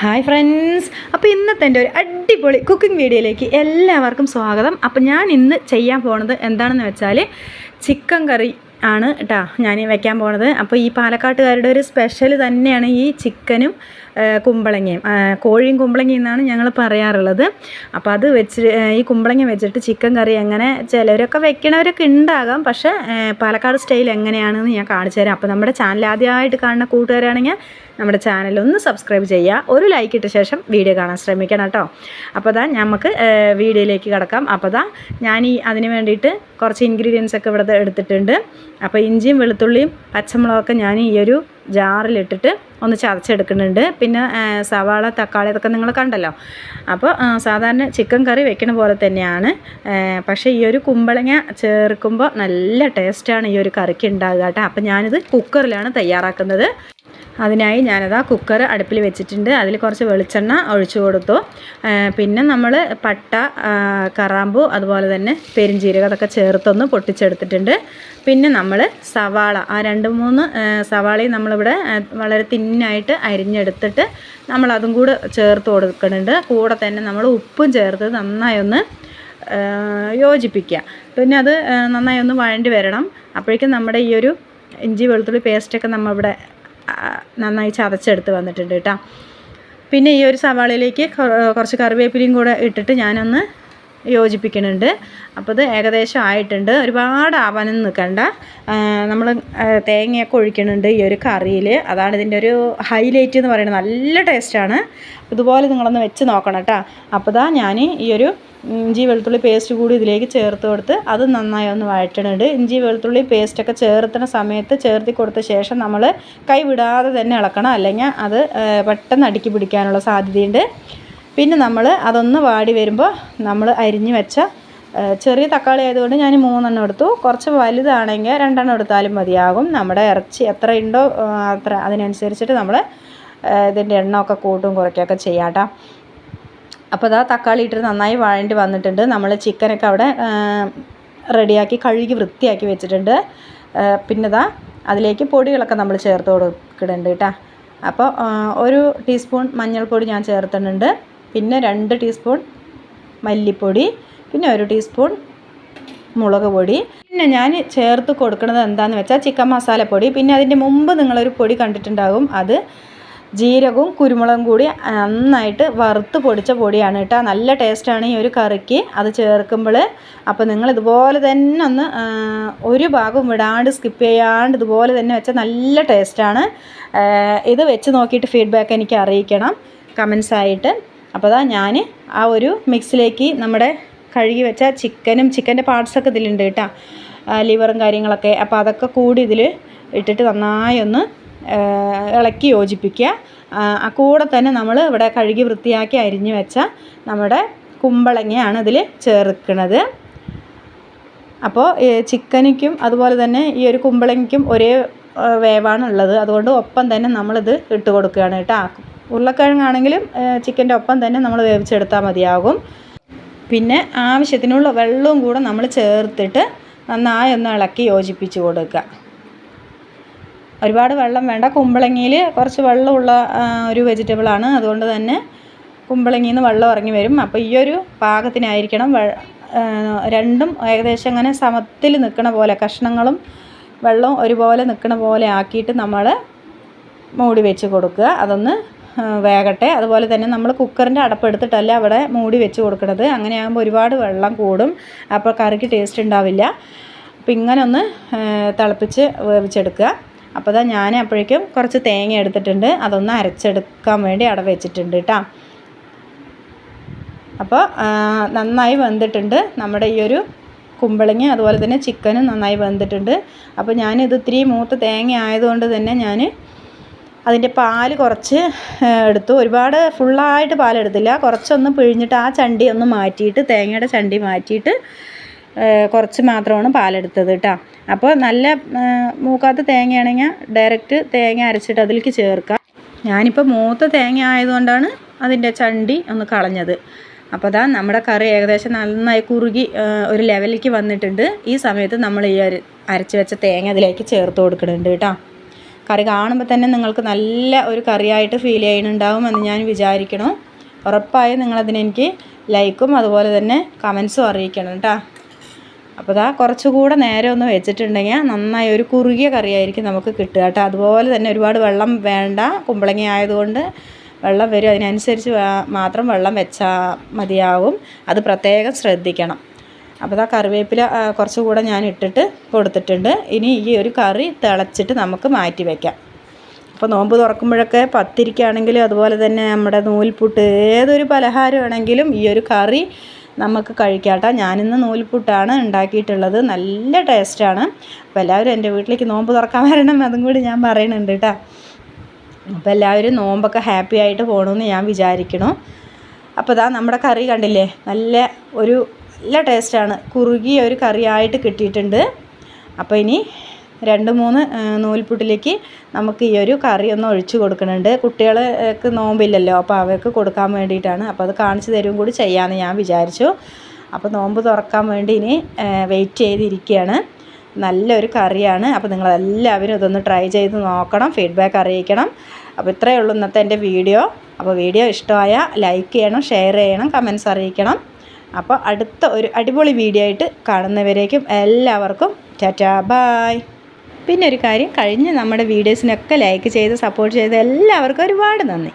Hi friends അപ്പോൾ ഇന്നത്തെ എന്റെ ഒരു അടിപൊളി കുക്കിംഗ് വീഡിയോയിലേക്ക് എല്ലാവർക്കും സ്വാഗതം. അപ്പോൾ ഞാൻ ഇന്ന് ചെയ്യാൻ പോണത് എന്താണെന്ന് വെച്ചാൽ ചിക്കൻ കറി ആണ് കേട്ടോ ഞാൻ വെക്കാൻ പോണത്. അപ്പോൾ ഈ പാലക്കാട്ടുകാരുടെ ഒരു സ്പെഷ്യൽ തന്നെയാണ് ഈ ചിക്കനും കുമ്പളങ്ങയും. കോഴിയും കുമ്പളങ്ങയും എന്നാണ് ഞങ്ങൾ പറയാറുള്ളത്. അപ്പോൾ അത് വെച്ച് ഈ കുമ്പളങ്ങ വെച്ചിട്ട് ചിക്കൻ കറി എങ്ങനെ ചിലവരൊക്കെ വെക്കണവരൊക്കെ ഉണ്ടാകാം പക്ഷേ പാലക്കാട് സ്റ്റൈൽ എങ്ങനെയാണെന്ന് ഞാൻ കാണിച്ചു തരാം. അപ്പോൾ നമ്മുടെ ചാനൽ ആദ്യമായിട്ട് കാണുന്ന കൂട്ടുകാരാണെങ്കിൽ നമ്മുടെ ചാനൽ ഒന്ന് സബ്സ്ക്രൈബ് ചെയ്യുക. ഒരു ലൈക്ക് ഇട്ട ശേഷം വീഡിയോ കാണാൻ ശ്രമിക്കണം കേട്ടോ. അപ്പോൾ ദാ നമുക്ക് വീഡിയോയിലേക്ക് കിടക്കാം. അപ്പോൾ ദാ ഞാൻ ഈ അതിന് വേണ്ടിയിട്ട് കുറച്ച് ഇൻഗ്രീഡിയൻസ് ഒക്കെ ഇവിടെ എടുത്തിട്ടുണ്ട്. അപ്പോൾ ഇഞ്ചിയും വെളുത്തുള്ളിയും പച്ചമുളകൊക്കെ ഞാൻ ഈ ഒരു ജാറിലിട്ടിട്ട് ഒന്ന് ചതച്ചെടുക്കുന്നുണ്ട്. പിന്നെ സവാള തക്കാളി ഇതൊക്കെ നിങ്ങൾ കണ്ടല്ലോ. അപ്പോൾ സാധാരണ ചിക്കൻ കറി വെക്കണ പോലെ തന്നെയാണ്. പക്ഷേ ഈ ഒരു കുമ്പളങ്ങ ചേർക്കുമ്പോൾ നല്ല ടേസ്റ്റാണ് ഈ ഒരു കറിക്ക് ഉണ്ടാകുക കേട്ടോ. അപ്പോൾ ഞാനിത് കുക്കറിലാണ് തയ്യാറാക്കുന്നത്. അതിനായി ഞാനത് ആ കുക്കർ അടുപ്പിൽ വെച്ചിട്ടുണ്ട്. അതിൽ കുറച്ച് വെളിച്ചെണ്ണ ഒഴിച്ചു കൊടുത്തു. പിന്നെ നമ്മൾ പട്ട കറാമ്പു അതുപോലെ തന്നെ പെരിഞ്ചീരകം അതൊക്കെ ചേർത്തൊന്ന് പൊട്ടിച്ചെടുത്തിട്ടുണ്ട്. പിന്നെ നമ്മൾ സവാള ആ രണ്ട് മൂന്ന് സവാളയും നമ്മളിവിടെ വളരെ തിന്നായിട്ട് അരിഞ്ഞെടുത്തിട്ട് നമ്മളതും കൂടെ ചേർത്ത് കൊടുക്കുന്നുണ്ട്. കൂടെ തന്നെ നമ്മൾ ഉപ്പും ചേർത്ത് നന്നായി ഒന്ന് യോജിപ്പിക്കുക. പിന്നെ അത് നന്നായി ഒന്ന് വഴണ്ടി വരണം. അപ്പോഴേക്കും നമ്മുടെ ഈ ഒരു ഇഞ്ചി വെളുത്തുള്ളി പേസ്റ്റൊക്കെ നമ്മളിവിടെ നന്നായി ചതച്ചെടുത്ത് വന്നിട്ടുണ്ട് കേട്ടോ. പിന്നെ ഈ ഒരു സവാളയിലേക്ക് കുറച്ച് കറിവേപ്പിലയും കൂടെ ഇട്ടിട്ട് ഞാനൊന്ന് യോജിപ്പിക്കുന്നുണ്ട്. അപ്പോൾ ഇത് ഏകദേശം ആയിട്ടുണ്ട്. ഒരുപാട് ആവാനൊന്നും നിൽക്കണ്ട. നമ്മൾ തേങ്ങയൊക്കെ ഒഴിക്കുന്നുണ്ട് ഈ ഒരു കറിയിൽ. അതാണ് ഇതിന്റെ ഒരു ഹൈലൈറ്റ് എന്ന് പറയുന്നത്. നല്ല ടേസ്റ്റാണ്. ഇതുപോലെ നിങ്ങളൊന്ന് വെച്ച് നോക്കണം കേട്ടോ. അപ്പോൾ ഇതാ ഞാൻ ഈ ഒരു ഇഞ്ചി വെളുത്തുള്ളി പേസ്റ്റ് കൂടി ഇതിലേക്ക് ചേർത്ത് കൊടുത്ത് അത് നന്നായി ഒന്ന് വഴറ്റണുണ്ട്. ഇഞ്ചി വെളുത്തുള്ളി പേസ്റ്റൊക്കെ ചേർത്തുന്ന സമയത്ത് ചേർത്തി കൊടുത്ത ശേഷം നമ്മൾ കൈ വിടാതെ തന്നെ ഇളക്കണം. അല്ലെങ്കിൽ അത് പെട്ടെന്ന് അടുക്കി പിടിക്കാനുള്ള സാധ്യതയുണ്ട്. പിന്നെ നമ്മൾ അതൊന്ന് വാടി വരുമ്പോൾ നമ്മൾ അരിഞ്ഞ് വെച്ച ചെറിയ തക്കാളി ആയതുകൊണ്ട് ഞാൻ മൂന്നെണ്ണം എടുത്തു. കുറച്ച് വലുതാണെങ്കിൽ രണ്ടെണ്ണം എടുത്താലും മതിയാകും. നമ്മുടെ ഇറച്ചി എത്ര ഉണ്ടോ അത്ര അതിനനുസരിച്ചിട്ട് നമ്മൾ ഇതിന്റെ എണ്ണമൊക്കെ കൂട്ടും കുറയ്ക്കുകയൊക്കെ ചെയ്യാം കേട്ടോ. അപ്പോൾ അതാ തക്കാളി ഇട്ടിട്ട് നന്നായി വഴണ്ടി വന്നിട്ടുണ്ട്. നമ്മൾ ചിക്കനൊക്കെ അവിടെ റെഡിയാക്കി കഴുകി വൃത്തിയാക്കി വെച്ചിട്ടുണ്ട്. പിന്നെ ഇതാ അതിലേക്ക് പൊടികളൊക്കെ നമ്മൾ ചേർത്ത് കൊടുക്കുന്നുണ്ട് കേട്ടോ. അപ്പോൾ ഒരു ടീസ്പൂൺ മഞ്ഞൾപ്പൊടി ഞാൻ ചേർത്തിട്ടുണ്ട്. പിന്നെ രണ്ട് ടീസ്പൂൺ മല്ലിപ്പൊടി. പിന്നെ ഒരു ടീസ്പൂൺ മുളക് പൊടി. പിന്നെ ഞാൻ ചേർത്ത് കൊടുക്കുന്നത് എന്താണെന്ന് വെച്ചാൽ ചിക്കൻ മസാലപ്പൊടി. പിന്നെ അതിന്റെ മുമ്പ് നിങ്ങളൊരു പൊടി കണ്ടിട്ടുണ്ടാകും. അത് ജീരകവും കുരുമുളകും കൂടി നന്നായിട്ട് വറുത്ത് പൊടിച്ച പൊടിയാണ് കേട്ടോ. നല്ല ടേസ്റ്റാണ് ഈ ഒരു കറിക്ക്. അത് ചേർക്കുമ്പോൾ അപ്പോൾ നിങ്ങൾ ഇതുപോലെ തന്നെ ഒന്ന് ഒരു ഭാഗം വിടാണ്ട് സ്കിപ്പ് ചെയ്യാണ്ട് ഇതുപോലെ തന്നെ വെച്ചാൽ നല്ല ടേസ്റ്റാണ് ഇത് വെച്ച് നോക്കിയിട്ട് ഫീഡ്ബാക്ക് എനിക്ക് അറിയിക്കണം കമൻസ് ആയിട്ട്. അപ്പോൾ അതാ ഞാൻ ആ ഒരു മിക്സിലേക്ക് നമ്മുടെ കഴുകി വെച്ച ചിക്കനും ചിക്കന്റെ പാർട്സൊക്കെ ഇതിലുണ്ട് കേട്ടോ. ലിവറും കാര്യങ്ങളൊക്കെ. അപ്പോൾ അതൊക്കെ കൂടി ഇതിൽ ഇട്ടിട്ട് നന്നായി ഒന്ന് ഇളക്കി യോജിപ്പിക്കുക. കൂടെ തന്നെ നമ്മൾ ഇവിടെ കഴുകി വൃത്തിയാക്കി അരിഞ്ഞു വെച്ച നമ്മുടെ കുമ്പളങ്ങയാണ് ഇതിൽ ചേർക്കുന്നത്. അപ്പോൾ ചിക്കനിക്കും അതുപോലെ തന്നെ ഈ ഒരു കുമ്പളങ്ങയ്ക്കും ഒരേ വേവാണുള്ളത് അതുകൊണ്ട് ഒപ്പം തന്നെ നമ്മളിത് ഇട്ട് കൊടുക്കുകയാണ് കേട്ടോ. ഉരുളക്കിഴങ്ങാണെങ്കിലും ചിക്കന്റെ ഒപ്പം തന്നെ നമ്മൾ വേവിച്ചെടുത്താൽ മതിയാകും. പിന്നെ ആവശ്യത്തിനുള്ള വെള്ളവും കൂടെ നമ്മൾ ചേർത്തിട്ട് നന്നായി ഒന്ന് ഇളക്കി യോജിപ്പിച്ച് കൊടുക്കുക. ഒരുപാട് വെള്ളം വേണ്ട. കുമ്പളങ്ങിയിൽ കുറച്ച് വെള്ളമുള്ള ഒരു വെജിറ്റബിളാണ് അതുകൊണ്ട് തന്നെ കുമ്പളങ്ങിയിൽ നിന്ന് വെള്ളം ഇറങ്ങി വരും. അപ്പോൾ ഈ ഒരു പാകത്തിനായിരിക്കണം രണ്ടും ഏകദേശം അങ്ങനെ സമത്തിൽ നിൽക്കണ പോലെ കഷ്ണങ്ങളും വെള്ളവും ഒരുപോലെ നിൽക്കണ പോലെ ആക്കിയിട്ട് നമ്മൾ മൂടി വെച്ച് കൊടുക്കുക. അതൊന്ന് വേകട്ടെ. അതുപോലെ തന്നെ നമ്മൾ കുക്കറിന്റെ അടപ്പെടുത്തിട്ടല്ല അവിടെ മൂടി വെച്ച് കൊടുക്കുന്നത് അങ്ങനെയാകുമ്പോൾ ഒരുപാട് വെള്ളം കൂടും. അപ്പോൾ കറിക്ക് ടേസ്റ്റ് ഉണ്ടാവില്ല. അപ്പം ഇങ്ങനെ ഒന്ന് തിളപ്പിച്ച് വേവിച്ചെടുക്കുക. അപ്പോൾ ഇതാ ഞാൻ അപ്പോഴേക്കും കുറച്ച് തേങ്ങ എടുത്തിട്ടുണ്ട്. അതൊന്ന് അരച്ചെടുക്കാൻ വേണ്ടി അവിടെ വെച്ചിട്ടുണ്ട് കേട്ടോ അപ്പോൾ നന്നായി വെന്തിട്ടുണ്ട്. നമ്മുടെ ഈ ഒരു കുമ്പളങ്ങ അതുപോലെ തന്നെ ചിക്കനും നന്നായി വെന്തിട്ടുണ്ട്. അപ്പോൾ ഞാനിത് ഇത്തിരി മൂത്ത തേങ്ങ ആയതുകൊണ്ട് തന്നെ ഞാൻ അതിന്റെ പാൽ കുറച്ച് എടുത്തു. ഒരുപാട് ഫുള്ളായിട്ട് പാലെടുത്തില്ല. കുറച്ചൊന്ന് പിഴിഞ്ഞിട്ട് ആ ചണ്ടി ഒന്ന് മാറ്റിയിട്ട് തേങ്ങയുടെ ചണ്ടി മാറ്റിയിട്ട് കുറച്ച് മാത്രമാണ് പാലെടുത്തത് കേട്ടോ അപ്പോൾ നല്ല മൂക്കാത്ത തേങ്ങയാണെങ്കിൽ ഡയറക്റ്റ് തേങ്ങ അരച്ചിട്ട് അതിലേക്ക് ചേർക്കാം. ഞാനിപ്പോൾ മൂത്ത തേങ്ങ ആയതുകൊണ്ടാണ് അതിന്റെ ചണ്ടി ഒന്ന് കളഞ്ഞത്. അപ്പോൾ അതാ നമ്മുടെ കറി ഏകദേശം നന്നായി കുറുകി ഒരു ലെവലിലേക്ക് വന്നിട്ടുണ്ട്. ഈ സമയത്ത് നമ്മൾ ഈ ഒരു അരച്ച് വെച്ച തേങ്ങ അതിലേക്ക് ചേർത്ത് കൊടുക്കുന്നുണ്ട് കേട്ടോ കറി കാണുമ്പോൾ തന്നെ നിങ്ങൾക്ക് നല്ല ഒരു കറിയായിട്ട് ഫീൽ ചെയ്യുന്നുണ്ടാവും എന്ന് ഞാൻ വിചാരിക്കണം ഉറപ്പായും നിങ്ങളതിനെനിക്ക് ലൈക്കും അതുപോലെ തന്നെ കമൻസും അറിയിക്കണം കേട്ടോ അപ്പോൾ ഇതാ കുറച്ചുകൂടെ നേരം ഒന്ന് വെച്ചിട്ടുണ്ടെങ്കിൽ നന്നായി ഒരു കുറുകിയ കറിയായിരിക്കും നമുക്ക് കിട്ടുക കേട്ടോ. അതുപോലെ തന്നെ ഒരുപാട് വെള്ളം വേണ്ട കുമ്പളങ്ങ ആയതുകൊണ്ട് വെള്ളം വരും. അതിനനുസരിച്ച് മാത്രം വെള്ളം വെച്ചാൽ മതിയാവും. അത് പ്രത്യേകം ശ്രദ്ധിക്കണം. അപ്പോൾ ഇതാ കറിവേപ്പില ആ, കുറച്ചുകൂടെ ഞാൻ ഇട്ടിട്ട് കൊടുത്തിട്ടുണ്ട്. ഇനി ഈ ഒരു കറി തിളച്ചിട്ട് നമുക്ക് മാറ്റി വയ്ക്കാം അപ്പോൾ നോമ്പ് തുറക്കുമ്പോഴൊക്കെ പത്തിരിക്കാണെങ്കിലും അതുപോലെ തന്നെ നമ്മുടെ നൂൽപുട്ട് ഏതൊരു പലഹാരമാണെങ്കിലും ഈ ഒരു കറി നമുക്ക് കഴിക്കാട്ടോ. ഞാനിന്ന് നൂൽപുട്ടാണ് ഉണ്ടാക്കിയിട്ടുള്ളത്. നല്ല ടേസ്റ്റാണ്. അപ്പോൾ എല്ലാവരും എന്റെ വീട്ടിലേക്ക് നോമ്പ് തുറക്കാൻ വരണം. അതും കൂടി ഞാൻ പറയുന്നുണ്ട് കേട്ടോ അപ്പോൾ എല്ലാവരും നോമ്പൊക്കെ ഹാപ്പി ആയിട്ട് പോകണമെന്ന് ഞാൻ വിചാരിക്കണു. അപ്പോൾ ഇതാ നമ്മുടെ കറി കണ്ടില്ലേ? നല്ല ഒരു നല്ല ടേസ്റ്റാണ്. കുറുകിയ ഒരു കറിയായിട്ട് കിട്ടിയിട്ടുണ്ട്. അപ്പോൾ ഇനി രണ്ട് മൂന്ന് നൂൽപുട്ടിലേക്ക് നമുക്ക് ഈ ഒരു കറി ഒന്ന് ഒഴിച്ചു കൊടുക്കുന്നുണ്ട്. കുട്ടികൾക്ക് നോമ്പില്ലല്ലോ അപ്പോൾ അവർക്ക് കൊടുക്കാൻ വേണ്ടിയിട്ടാണ്. അപ്പോൾ അത് കാണിച്ചു തരും കൂടി ചെയ്യാമെന്ന് ഞാൻ വിചാരിച്ചു. അപ്പോൾ നോമ്പ് തുറക്കാൻ വേണ്ടി ഇനി വെയിറ്റ് ചെയ്തിരിക്കുകയാണ്. നല്ലൊരു കറിയാണ്. അപ്പോൾ നിങ്ങളെല്ലാവരും ഇതൊന്ന് ട്രൈ ചെയ്ത് നോക്കണം ഫീഡ്ബാക്ക് അറിയിക്കണം. അപ്പോൾ ഇത്രയേ ഉള്ളൂ ഇന്നത്തെ എന്റെ വീഡിയോ. അപ്പോൾ വീഡിയോ ഇഷ്ടമായ ലൈക്ക് ചെയ്യണം ഷെയർ ചെയ്യണം കമൻസ് അറിയിക്കണം. അപ്പോൾ അടുത്ത ഒരു അടിപൊളി വീഡിയോ ആയിട്ട് കാണുന്നവരേക്കും എല്ലാവർക്കും ടാറ്റാ ബായ് പിന്നെ ഒരു കാര്യം കഴിഞ്ഞ നമ്മുടെ വീഡിയോസിനൊക്കെ ലൈക്ക് ചെയ്ത് സപ്പോർട്ട് ചെയ്ത എല്ലാവർക്കും ഒരുപാട് നന്ദി.